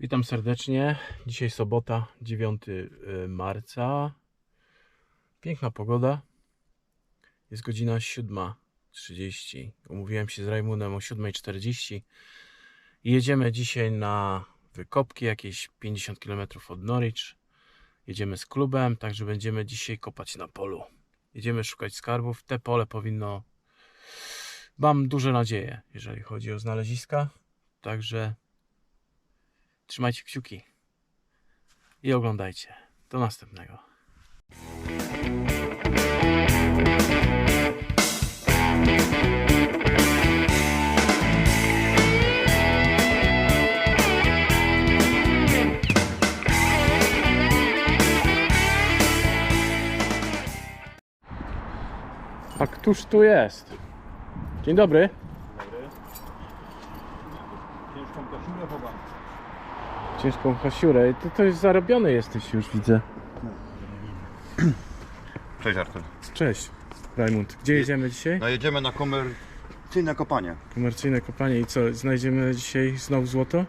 Witam serdecznie. Dzisiaj sobota, 9 y, marca. Piękna pogoda. Jest godzina 7.30. Umówiłem się z Rajmunem o 7.40. I jedziemy dzisiaj na wykopki, jakieś 50 km od Norwich. Jedziemy z klubem, także będziemy dzisiaj kopać na polu. Jedziemy szukać skarbów. Te pole powinno. Mam duże nadzieje, jeżeli chodzi o znaleziska. Także Trzymajcie kciuki i oglądajcie. Do następnego. A któż tu jest? Dzień dobry. Ciężką hasiurę. Ty to już zarobiony jesteś już, widzę. Cześć Artur. Cześć, Rajmund. Gdzie jedziemy dzisiaj? No jedziemy na komercyjne kopanie. Komercyjne kopanie i co? Znajdziemy dzisiaj znowu złoto?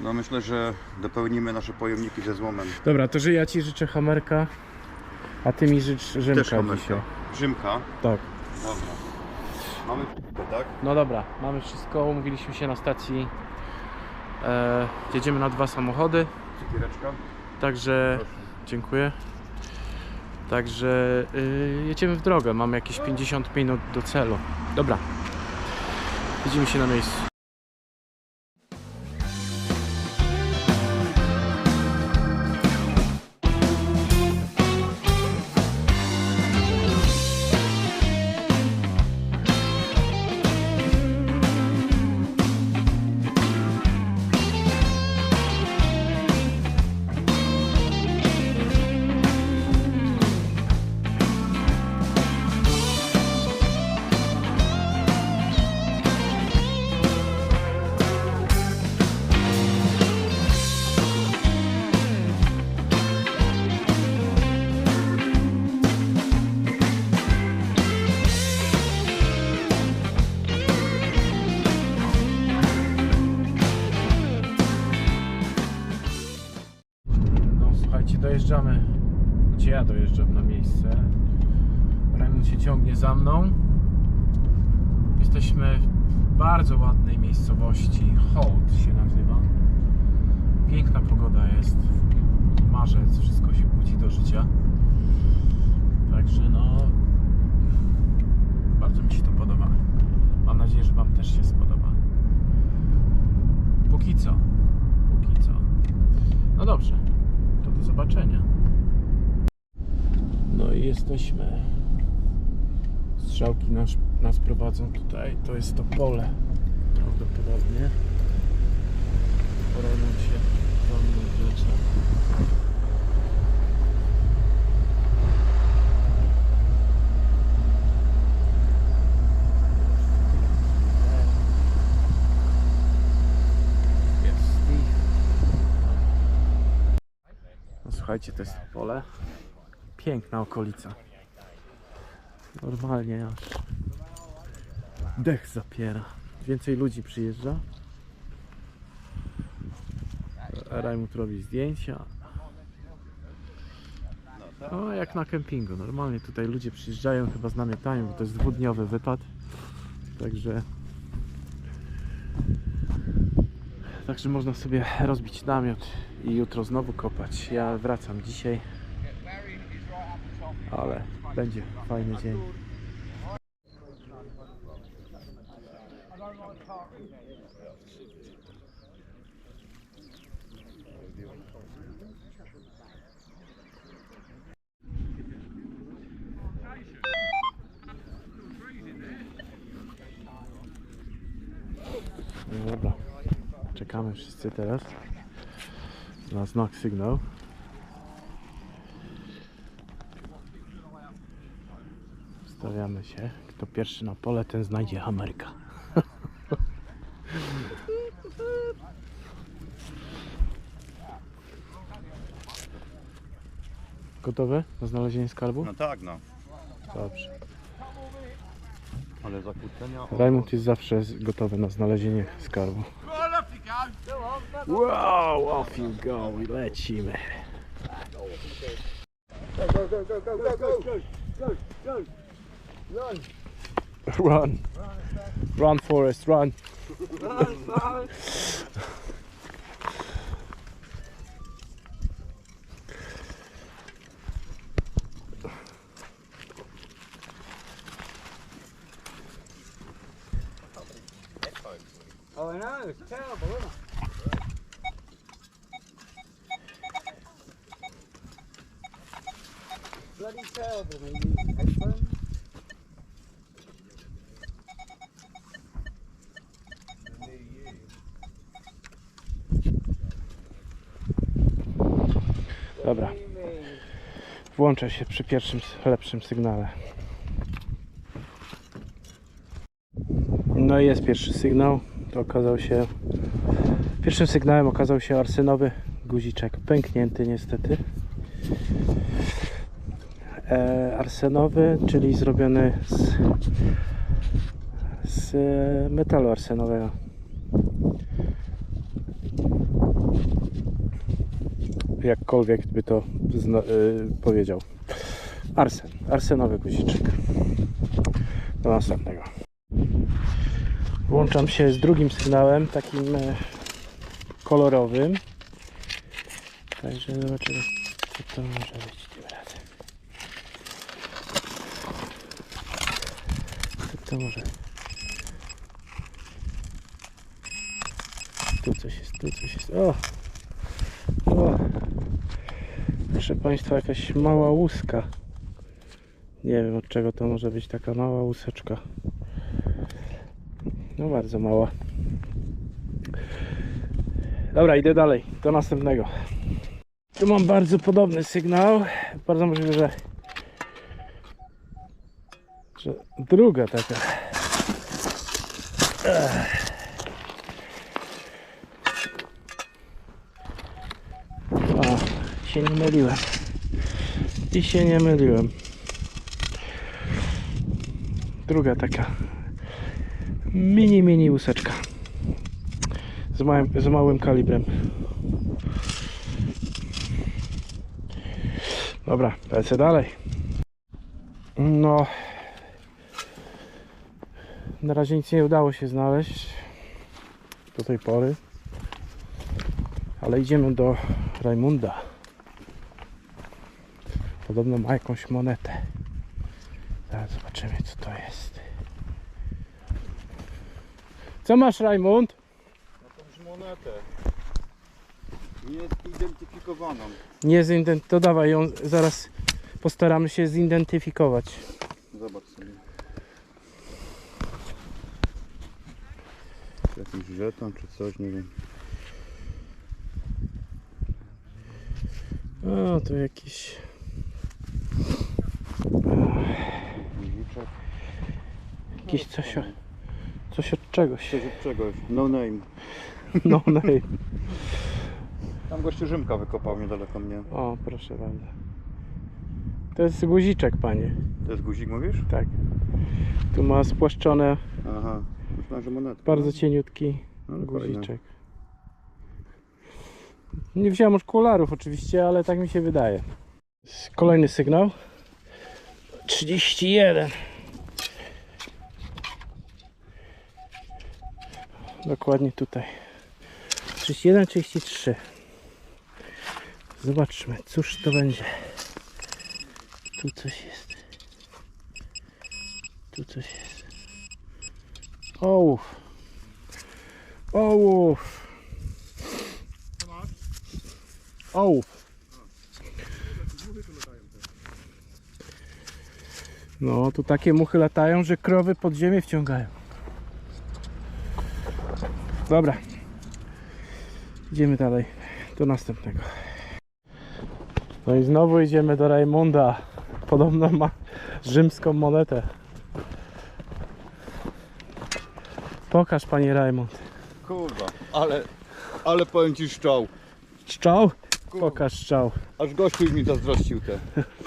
No myślę, że dopełnimy nasze pojemniki ze złomem. Dobra, to że ja ci życzę hamerka, a ty mi życz Też Rzymka dzisiaj. Rzymka. Tak. Dobra. Mamy wszystko, tak? No dobra, mamy wszystko. Umówiliśmy się na stacji. E, jedziemy na dwa samochody, Cukiereczka. także dziękuję. Także y, jedziemy w drogę. Mamy jakieś 50 minut do celu. Dobra. Widzimy się na miejscu. Za mną. Jesteśmy w bardzo ładnej miejscowości. Holt się nazywa. Piękna pogoda jest. Marzec, wszystko się budzi do życia. Także no. Bardzo mi się to podoba. Mam nadzieję, że Wam też się spodoba. Póki co. Póki co. No dobrze, to do zobaczenia. No i jesteśmy. Strzałki nas, nas prowadzą tutaj. To jest to pole. Prawdopodobnie. Pora nam się wlecze. Jest Steve. No słuchajcie, to jest pole. Piękna okolica. Normalnie aż dech zapiera. Więcej ludzi przyjeżdża. Rajmut robi zdjęcia. No jak na kempingu. Normalnie tutaj ludzie przyjeżdżają chyba z namiotami, bo to jest dwudniowy wypad. Także Także można sobie rozbić namiot i jutro znowu kopać. Ja wracam dzisiaj, ale będzie fajny dzień. No dobra. Czekamy wszyscy teraz na znak sygnał. Stawiamy się. Kto pierwszy na pole, ten znajdzie Ameryka. Gotowe na znalezienie skarbu? No tak, no. Dobrze. Ale zakłócenia... Raymond jest zawsze gotowy na znalezienie skarbu. Wow, off you go i lecimy. Run. Run, Run, Forest, run. Oh, I know, it's terrible, isn't it? Bloody terrible when włączę się przy pierwszym lepszym sygnale. No i jest pierwszy sygnał. To okazał się. Pierwszym sygnałem okazał się arsenowy guziczek. Pęknięty niestety. E, arsenowy, czyli zrobiony z, z metalu arsenowego. Jakkolwiek by to y, powiedział. Arsen. Arsenowy guziczek. Do następnego. Włączam się z drugim sygnałem, takim e, kolorowym. Także zobaczymy, co to może być tym razem. Co to może Tu coś jest, tu coś jest. O. Proszę Państwa, jakaś mała łuska. Nie wiem od czego to może być taka mała łuseczka. No bardzo mała. Dobra, idę dalej. Do następnego. Tu mam bardzo podobny sygnał. Bardzo możliwe, że, że druga taka. Ech. O, się nie myliłem. I się nie myliłem. Druga taka mini, mini łuseczka. Z małym, z małym kalibrem. Dobra, lecę dalej. No. Na razie nic nie udało się znaleźć do tej pory. Ale idziemy do Rajmunda. Podobno ma jakąś monetę. Zaraz zobaczymy co to jest. Co masz Rajmund? Jakąś monetę. Niezidentyfikowaną. Nie zident... To dawaj ją zaraz postaramy się zidentyfikować. Zobacz sobie. Jakiś żeton czy coś, nie wiem. O, to jakiś. Guziczek. Jakiś coś, o- coś od czegoś. Coś od czegoś. No name. No, no i- Tam gościu Rzymka wykopał niedaleko mnie. O, proszę bardzo. To jest guziczek, panie. To jest guzik mówisz? Tak. Tu ma spłaszczone, Aha. Myślałem, że moneta. bardzo cieniutki No, fajne. guziczek. Nie wziąłem okularów oczywiście, ale tak mi się wydaje. Kolejny sygnał. 31. Dokładnie tutaj. 31, 33. Zobaczmy, cóż to będzie. Tu coś jest. Tu coś jest. Ołów. Ołów. Ołów. No, tu takie muchy latają, że krowy pod ziemię wciągają. Dobra. Idziemy dalej do następnego. No i znowu idziemy do Rajmunda. Podobno ma rzymską monetę. Pokaż panie Rajmund. Kurwa. Ale, ale powiem ci szczał. Szczał? Kurwa. Pokaż szczał. Aż gościu mi zazdrościł te.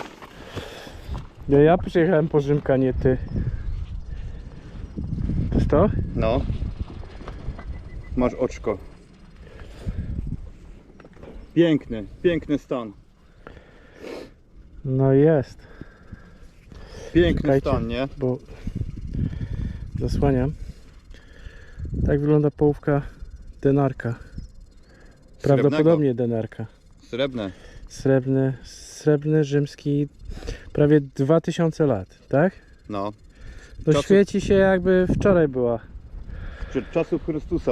Ja, ja przyjechałem po Rzymka, nie ty. To jest to? No. Masz oczko. Piękny, piękny stan. No jest, Piękny Czekajcie. stan, nie? bo zasłaniam. Tak wygląda połówka denarka. Prawdopodobnie denarka. Srebrne. Srebrny, srebrny, rzymski, prawie 2000 lat, tak? No. No Czasy- świeci się jakby wczoraj była Przed czasów Chrystusa.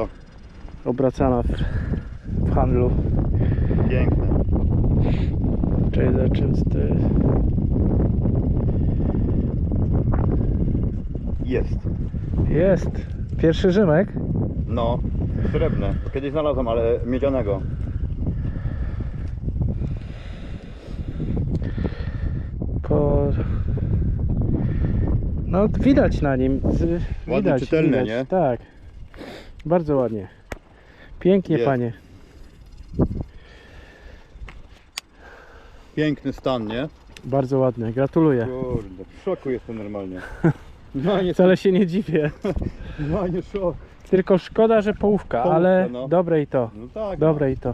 obracana w, w handlu. Piękne. Czyli za czym to jest? Jest. Jest! Pierwszy Rzymek? No. Srebrne. Kiedyś znalazłem, ale miedzianego. Po... No widać na nim. widać, czytelne, widać. nie? Tak. Bardzo ładnie. Pięknie Jest. panie. Piękny stan, nie? Bardzo ładnie. Gratuluję. Kurde, w szoku jestem normalnie. No nie, Wcale się nie dziwię. no nie szok. Tylko szkoda, że połówka, Połówka, ale no. dobre i to. No tak. Dobre i to.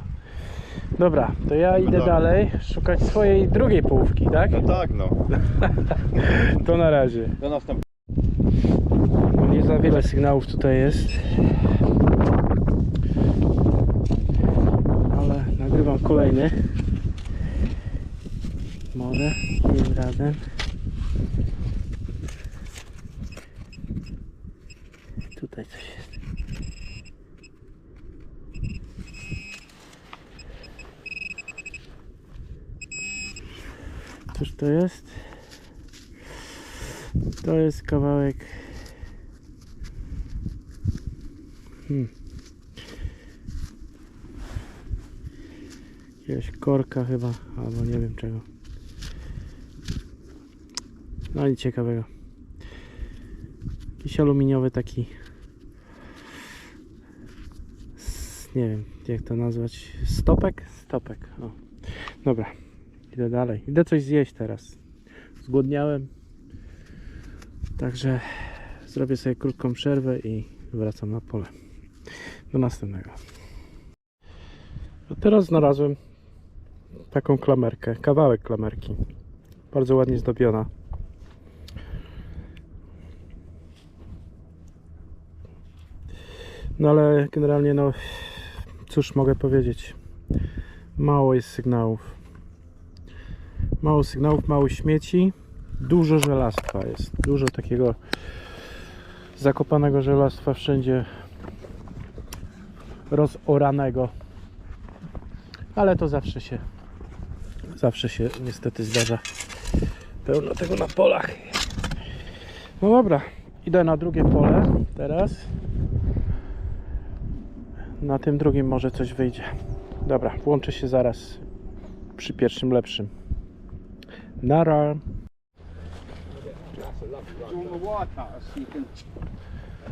Dobra, to ja idę dalej. dalej szukać swojej drugiej połówki, tak? No. no tak, no. To na razie. Do następnego. Nie za wiele sygnałów tutaj jest. Ale nagrywam kolejny. Może tym razem. Tutaj coś jest. To jest? To jest kawałek Hmm. Jakiegoś korka chyba, albo nie wiem czego. No nic ciekawego. Jakiś aluminiowy taki. Nie wiem jak to nazwać. Stopek? Stopek. O. Dobra. Idę dalej. Idę coś zjeść teraz. Zgłodniałem. Także zrobię sobie krótką przerwę i wracam na pole. Do następnego. A teraz znalazłem taką klamerkę, kawałek klamerki. Bardzo ładnie zdobiona. No ale generalnie no cóż mogę powiedzieć. Mało jest sygnałów. Mało sygnałów, mało śmieci. Dużo żelastwa jest. Dużo takiego zakopanego żelastwa wszędzie rozoranego. Ale to zawsze się zawsze się niestety zdarza. Pełno tego na polach. No dobra, idę na drugie pole teraz. Na tym drugim może coś wyjdzie. Dobra, włączę się zaraz przy pierwszym lepszym. Nara.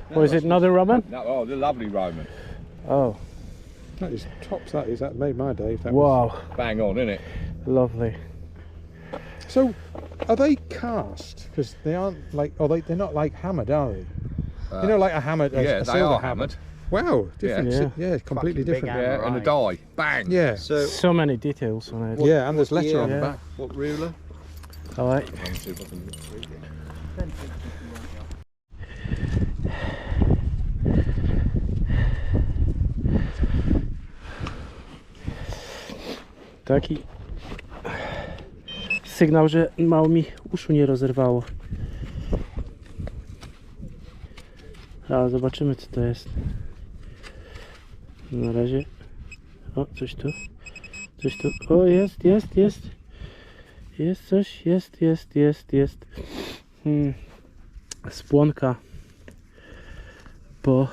What is it, another Roman? No, oh, the lovely Roman. Oh, That is tops. That is that made my day. That wow, Bang on, isn't it? lovely. So, are they cast? Because they aren't like. Oh, they they're not like hammered, are they? you know, like a hammered. A, Uh, yeah, a they silver are hammer. hammered. Wow, different. Yeah. Yeah, yeah completely Fucking different. hammer. Yeah, and a die. Bang. Yeah, So, So many details on it. yeah, and there's letter on Yeah. the back. What ruler? It? Taki sygnał, że mało mi uszu nie rozerwało. A zobaczymy co to jest. Na razie. O, coś tu. Coś tu. O, jest, jest, jest. Jest coś, jest, jest, jest, jest. Hmm. Spłonka po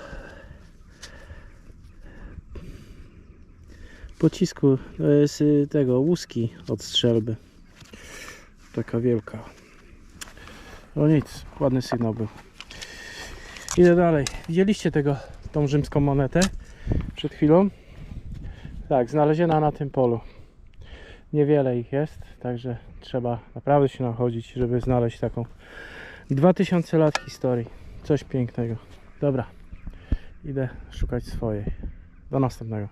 pocisku e, z tego łuski od strzelby. Taka wielka. O nic, ładny sygnał był. Idę dalej. Widzieliście tego, tą rzymską monetę przed chwilą? Tak, znaleziona na tym polu. Niewiele ich jest, także trzeba naprawdę się nachodzić, żeby znaleźć taką 2000 lat historii. Coś pięknego. Dobra, idę szukać swojej. Do następnego.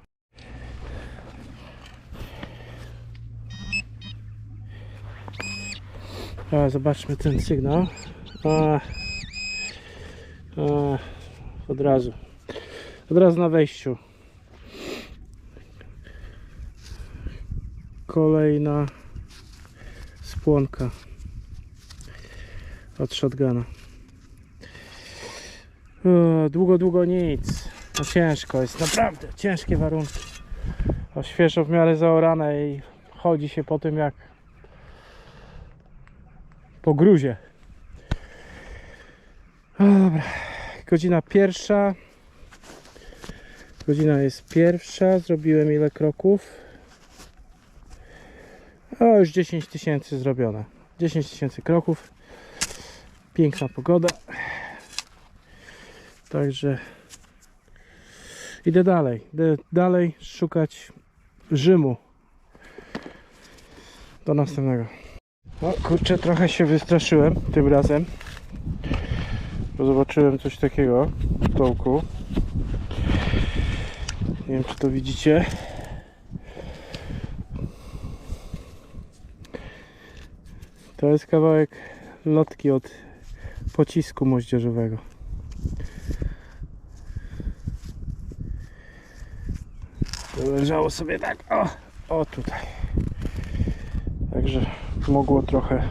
A, zobaczmy ten sygnał. A, a, od razu. Od razu na wejściu. Kolejna spłonka od shotguna. O, długo, długo nic. No ciężko jest, naprawdę ciężkie warunki. A świeżo w miarę zaorane i chodzi się po tym jak po gruzie. O, dobra, godzina pierwsza. Godzina jest pierwsza. Zrobiłem ile kroków? O, już 10 tysięcy zrobione. 10 tysięcy kroków. Piękna pogoda. Także idę dalej. Idę dalej szukać Rzymu. Do następnego. O kurczę, trochę się wystraszyłem tym razem. Bo zobaczyłem coś takiego w dołku. Nie wiem czy to widzicie. To jest kawałek lotki od pocisku moździerzowego. To leżało sobie tak, o, o tutaj. Także mogło trochę.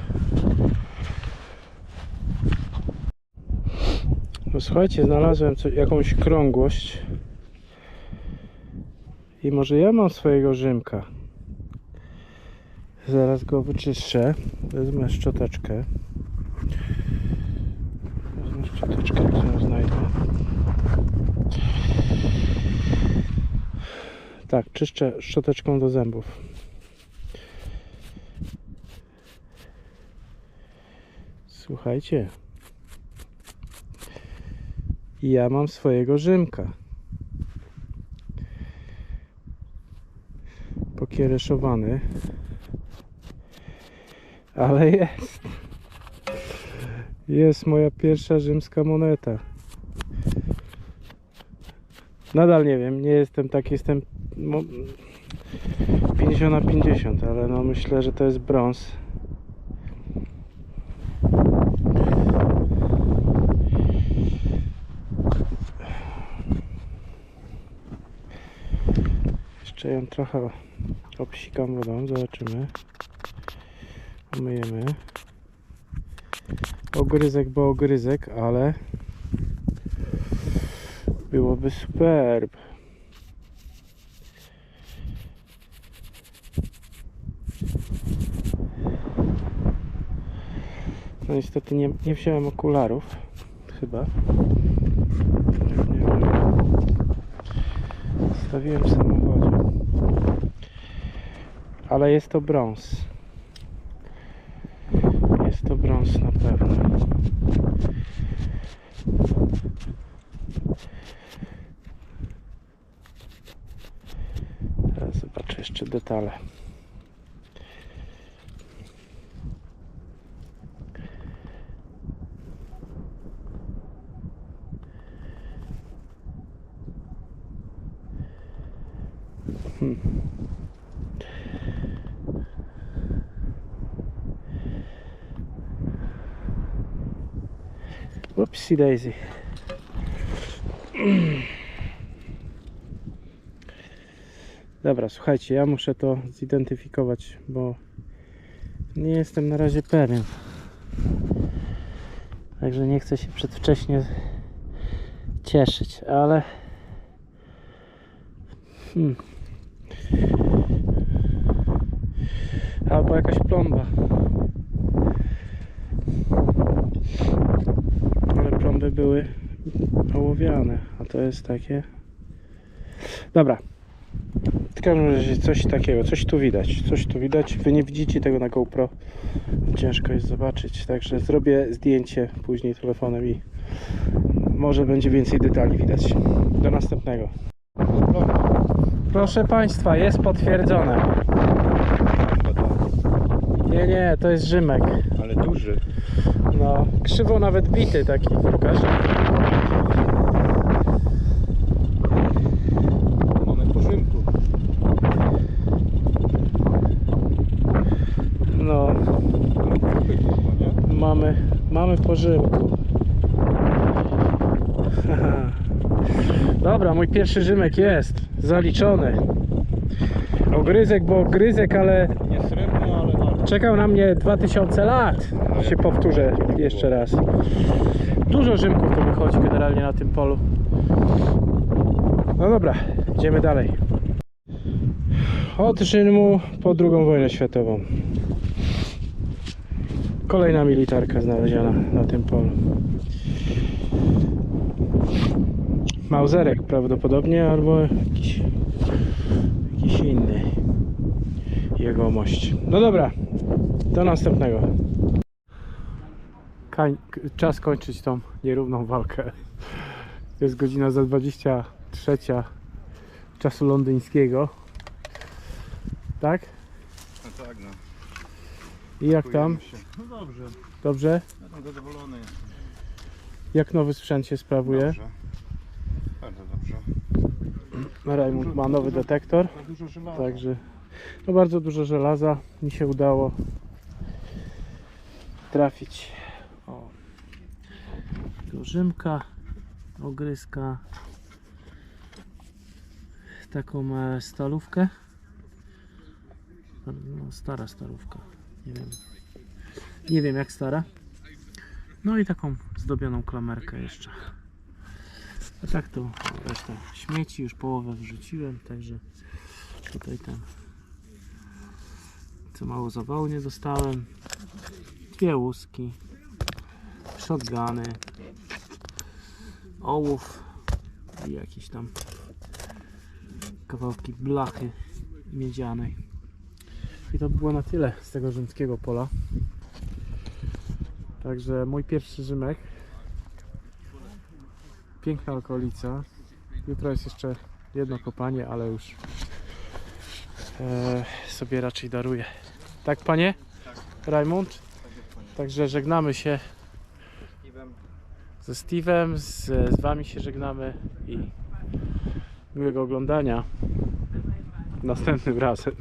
No słuchajcie, znalazłem coś, jakąś krągłość. I może ja mam swojego Rzymka. Zaraz go wyczyszczę. Wezmę szczoteczkę. Wezmę szczoteczkę, którą znajdę. Tak, czyszczę szczoteczką do zębów. Słuchajcie. Ja mam swojego Rzymka. Pokiereszowany. Ale jest. Jest moja pierwsza rzymska moneta. Nadal nie wiem, nie jestem tak, jestem mo- 50 na 50, ale no myślę, że to jest brąz. Jeszcze ją trochę obsikam wodą, zobaczymy. Umyjemy. Ogryzek, bo ogryzek, ale byłoby superb. No niestety nie, nie wziąłem okularów. Chyba. Zostawiłem w samochodzie. Ale jest to brąz. Jest to brąz na pewno. Teraz zobaczę jeszcze detale. Whoopsie daisy. Dobra, słuchajcie, ja muszę to zidentyfikować, bo nie jestem na razie pewien. Także nie chcę się przedwcześnie cieszyć, ale hmm. albo jakaś plomba. Były ołowiane, a to jest takie. Dobra. W każdym razie coś takiego, coś tu widać, coś tu widać. Wy nie widzicie tego na GoPro. Ciężko jest zobaczyć, także zrobię zdjęcie później telefonem i może będzie więcej detali widać. Do następnego. Proszę Państwa, jest potwierdzone. Nie, nie, to jest Rzymek. Ale duży. No, krzywo nawet bity taki, pokaż. Mamy po Rzymku. No, Trochę kurwa. po Rzymku. Dobra, mój pierwszy Rzymek jest zaliczony. Ogryzek, bo ogryzek, ale Nie srebrny, ale warto. Czekał na mnie 2000 lat. Się powtórzę jeszcze raz. Dużo Rzymków tu wychodzi generalnie na tym polu. No dobra, idziemy dalej. Od Rzymu po II wojnę światową. Kolejna militarka znaleziona na tym polu. Mauzerek prawdopodobnie, albo jakiś, jakiś inny jegomość. No dobra, do następnego. Kań, czas kończyć tą nierówną walkę. Jest godzina za 23 czasu londyńskiego. Tak? No tak, no. I jak tam? No dobrze, Dobrze? ja tam zadowolony jestem. Jak nowy sprzęt się sprawuje? Dobrze. Bardzo dobrze. Rajmund ma nowy detektor. Także no bardzo dużo żelaza mi się udało trafić. O. Tu Rzymka, ogryzka, taką e, stalówkę. No, stara stalówka. Nie wiem. Nie wiem jak stara. No i taką zdobioną klamerkę jeszcze. A tak to resztę śmieci, już połowę wrzuciłem, także tutaj ten co mało zawału nie dostałem dwie łuski. Shotguny. Ołów. I jakieś tam kawałki blachy miedzianej. I to by było na tyle z tego rzymskiego pola. Także mój pierwszy Rzymek. Piękna okolica. Jutro jest jeszcze jedno kopanie ale już e, sobie raczej daruję. Tak, panie? Rajmund? Także żegnamy się ze Steve'em, z, z wami się żegnamy i miłego oglądania następnym razem.